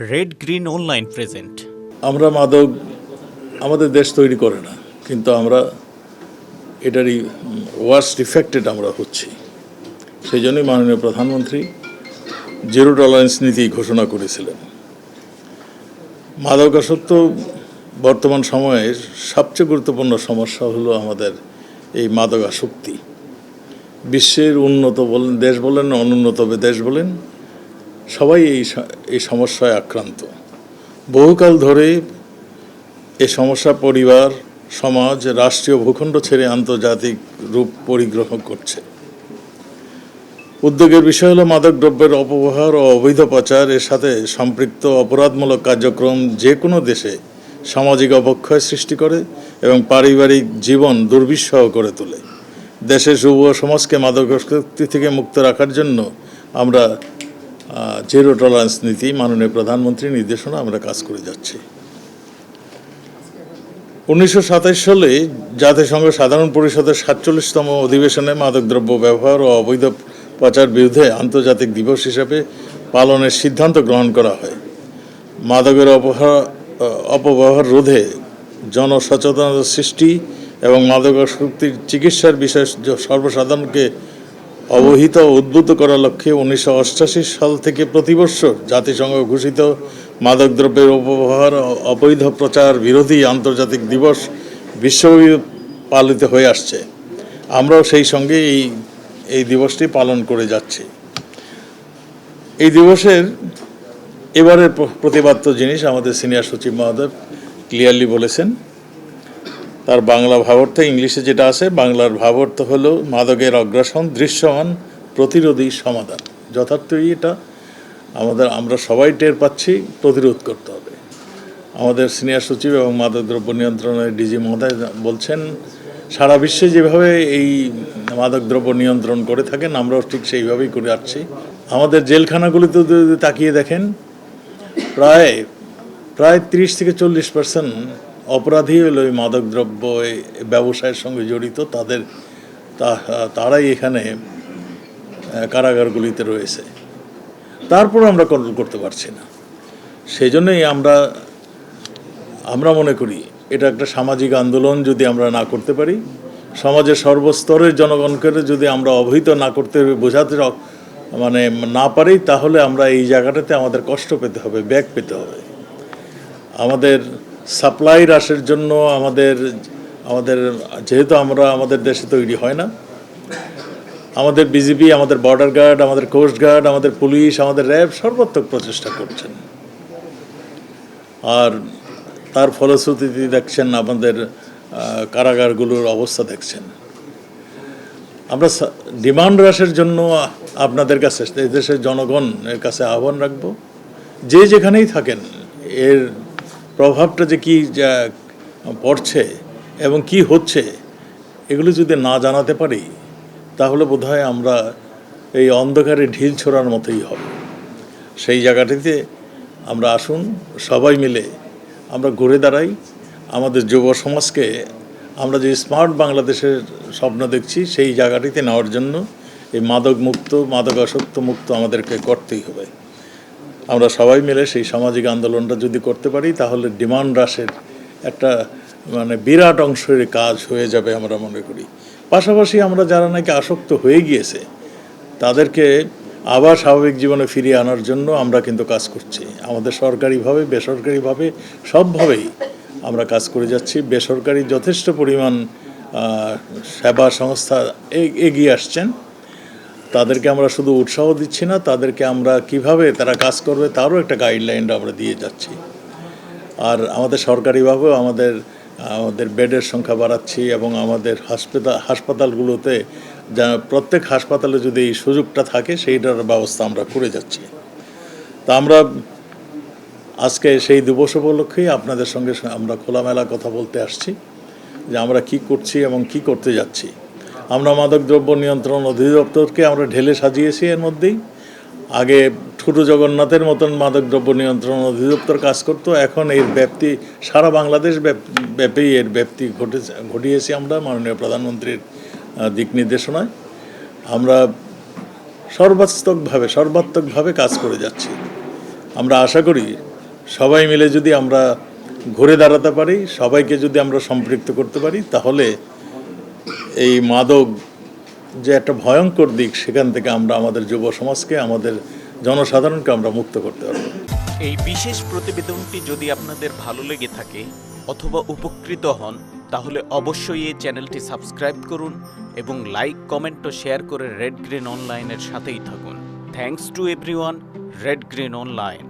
Red green online present আমরা মাদক আমাদের দেশ তৈরি করে না, কিন্তু আমরা এটারই ওয়ার্স্ট ইফেক্টেড আমরা হচ্ছি। সেই জন্যই মাননীয় প্রধানমন্ত্রী জিরো টলারেন্স নীতি ঘোষণা করেছিলেন। মাদকাসক্ত বর্তমান সময়ে সবচেয়ে গুরুত্বপূর্ণ সমস্যা হলো আমাদের এই মাদকাসক্তি বিশ্বের উন্নত বলেন, দেশ বলেন অনুন্নত দেশ বলেন সবাই এই এই সমস্যায় আক্রান্ত। বহুকাল ধরে এই সমস্যা পরিবার, সমাজ, রাষ্ট্রীয় ভূখণ্ড ছেড়ে আন্তর্জাতিক রূপ পরিগ্রহ করছে। উদ্যোগের বিষয় হলো মাদক দ্রব্যের অপব্যবহার ও অবৈধ পাচার। এর সাথে সম্পৃক্ত অপরাধমূলক কার্যক্রম যে কোনো দেশে সামাজিক অবক্ষয় সৃষ্টি করে এবং পারিবারিক জীবন দুর্বিষহ করে তোলে। দেশের যুব সমাজকে মাদকাসক্তি থেকে মুক্ত রাখার জন্য আমরা জিরো টলারেন্স নীতি, মাননীয় প্রধানমন্ত্রীর নির্দেশনা আমরা কাজ করে যাচ্ছি। উনিশশো সাতাশ সালে জাতিসংঘ সাধারণ পরিষদের সাতচল্লিশতম অধিবেশনে মাদকদ্রব্য ব্যবহার ও অবৈধ পাচার বিরুদ্ধে আন্তর্জাতিক দিবস হিসাবে পালনের সিদ্ধান্ত গ্রহণ করা হয়। মাদকের অপহার অপব্যবহার রোধে জনসচেতনতা সৃষ্টি এবং মাদকাসক্তির চিকিৎসার বিষয়ে সর্বসাধারণকে অবহিত উদ্বুদ্ধ করার লক্ষ্যে উনিশশো সাল থেকে প্রতি বছর জাতিসংঘ ঘোষিত মাদকদ্রব্যের অপব্যবহার অবৈধ প্রচার বিরোধী আন্তর্জাতিক দিবস বিশ্বব্যাপী পালিত হয়ে আসছে। আমরাও সেই সঙ্গে এই এই দিবসটি পালন করে যাচ্ছি। এই দিবসের এবারের প্রতিবাদ্য জিনিস আমাদের সিনিয়র সচিব মহোদয় ক্লিয়ারলি বলেছেন। তার বাংলা ভাবার্থ ইংলিশে যেটা আছে, বাংলার ভাবার্থ হলো মাদকের অগ্রাসন, দৃশ্যমান প্রতিরোধী সমাধান। যথার্থই এটা আমাদের, আমরা সবাই টের পাচ্ছি, প্রতিরোধ করতে হবে। আমাদের সিনিয়র সচিব এবং মাদকদ্রব্য নিয়ন্ত্রণের ডিজি মহোদয় বলছেন, সারা বিশ্বে যেভাবে এই মাদকদ্রব্য নিয়ন্ত্রণ করে থাকেন, আমরাও ঠিক সেইভাবেই করে আসছি। আমাদের জেলখানাগুলিতে যদি তাকিয়ে দেখেন, প্রায় প্রায় তিরিশ থেকে চল্লিশ পার্সেন্ট অপরাধী হলো এই মাদকদ্রব্য ব্যবসায়ের সঙ্গে জড়িত, তাদের তারাই এখানে কারাগারগুলিতে রয়েছে। তারপর আমরা কন্ট্রোল করতে পারছি না। সেই জন্যই আমরা আমরা মনে করি এটা একটা সামাজিক আন্দোলন যদি আমরা না করতে পারি, সমাজের সর্বস্তরের জনগণকে যদি আমরা অবহিত না করতে, বোঝাতে মানে না পারি, তাহলে আমরা এই জায়গাটাতে আমাদের কষ্ট পেতে হবে ব্যাগ পেতে হবে। আমাদের সাপ্লাই হ্রাসের জন্য আমাদের আমাদের, যেহেতু আমরা আমাদের দেশে তৈরি হয় না, আমাদের বিজিবি, আমাদের বর্ডার গার্ড আমাদের কোস্ট গার্ড আমাদের পুলিশ, আমাদের র্যাব সর্বাত্মক প্রচেষ্টা করছেন। আর তার ফলশ্রুতিতে দেখছেন আমাদের কারাগারগুলোর অবস্থা দেখছেন। আমরা ডিমান্ড হ্রাসের জন্য আপনাদের কাছে দেশের জনগণের কাছে আহ্বান রাখব। যে যেখানেই থাকেন, এর প্রভাবটা যে কি পড়ছে এবং কি হচ্ছে, এগুলো যদি না জানাতে পারি, তাহলে বোধহয় আমরা এই অন্ধকারে ঢিল ছোড়ার মতোই হবে। সেই জায়গাটিতে আমরা আসুন, সবাই মিলে আমরা ঘুরে দাঁড়াই। আমাদের যুব সমাজকে আমরা যে স্মার্ট বাংলাদেশের স্বপ্ন দেখছি, সেই জায়গাটিতে নেওয়ার জন্য এই মাদক মুক্ত মাদকাসক্ত মুক্ত আমাদেরকে করতেই হবে। আমরা সবাই মিলে সেই সামাজিক আন্দোলনটা যদি করতে পারি, তাহলে ডিমান্ড হ্রাসের একটা মানে বিরাট অংশের কাজ হয়ে যাবে আমরা মনে করি। পাশাপাশি আমরা যারা নাকি আসক্ত হয়ে গিয়েছে, তাদেরকে আবার স্বাভাবিক জীবনে ফিরিয়ে আনার জন্য আমরা কিন্তু কাজ করছি। আমাদের সরকারিভাবে, বেসরকারিভাবে সবভাবেই আমরা কাজ করে যাচ্ছি। বেসরকারি যথেষ্ট পরিমাণ সেবা সংস্থা এগিয়ে আসছেন। তাদেরকে আমরা শুধু উৎসাহ দিচ্ছি না, তাদেরকে আমরা কীভাবে তারা কাজ করবে তারও একটা গাইডলাইন আমরা দিয়ে যাচ্ছি। আর আমাদের সরকারিভাবেও আমাদের আমাদের বেডের সংখ্যা বাড়াচ্ছি এবং আমাদের হাসপাতাল হাসপাতালগুলোতে যা, প্রত্যেক হাসপাতালে যদি এই সুযোগটা থাকে সেইটার ব্যবস্থা আমরা করে যাচ্ছি। তা আমরা আজকে সেই দিবস উপলক্ষেই আপনাদের সঙ্গে আমরা খোলামেলা কথা বলতে আসছি যে আমরা কি করছি এবং কি করতে যাচ্ছি। আমরা মাদকদ্রব্য নিয়ন্ত্রণ অধিদপ্তরকে আমরা ঢেলে সাজিয়েছি এর মধ্যেই। আগে ছোট জগন্নাথের মতন মাদকদ্রব্য নিয়ন্ত্রণ অধিদপ্তর কাজ করতো, এখন এর ব্যাপ্তি, সারা বাংলাদেশ ব্যাপ- এর ব্যাপ্তি ঘটেছে, ঘটিয়েছি আমরা মাননীয় প্রধানমন্ত্রীর দিক নির্দেশনায়। আমরা সর্বাত্মকভাবে সর্বাত্মকভাবে কাজ করে যাচ্ছি। আমরা আশা করি সবাই মিলে যদি আমরা ঘুরে দাঁড়াতে পারি, সবাইকে যদি আমরা সম্পৃক্ত করতে পারি, তাহলে এই মাদক যে একটা ভয়ঙ্কর দিক, সেখান থেকে আমরা আমাদের যুব সমাজকে, আমাদের জনসাধারণকে আমরা মুক্ত করতে পারব। এই বিশেষ প্রতিবেদনটি যদি আপনাদের ভালো লেগে থাকে অথবা উপকৃত হন, তাহলে অবশ্যই এই চ্যানেলটি সাবস্ক্রাইব করুন এবং লাইক, কমেন্ট ও শেয়ার করে রেড গ্রিন অনলাইনের সাথেই থাকুন। Thanks to everyone red green online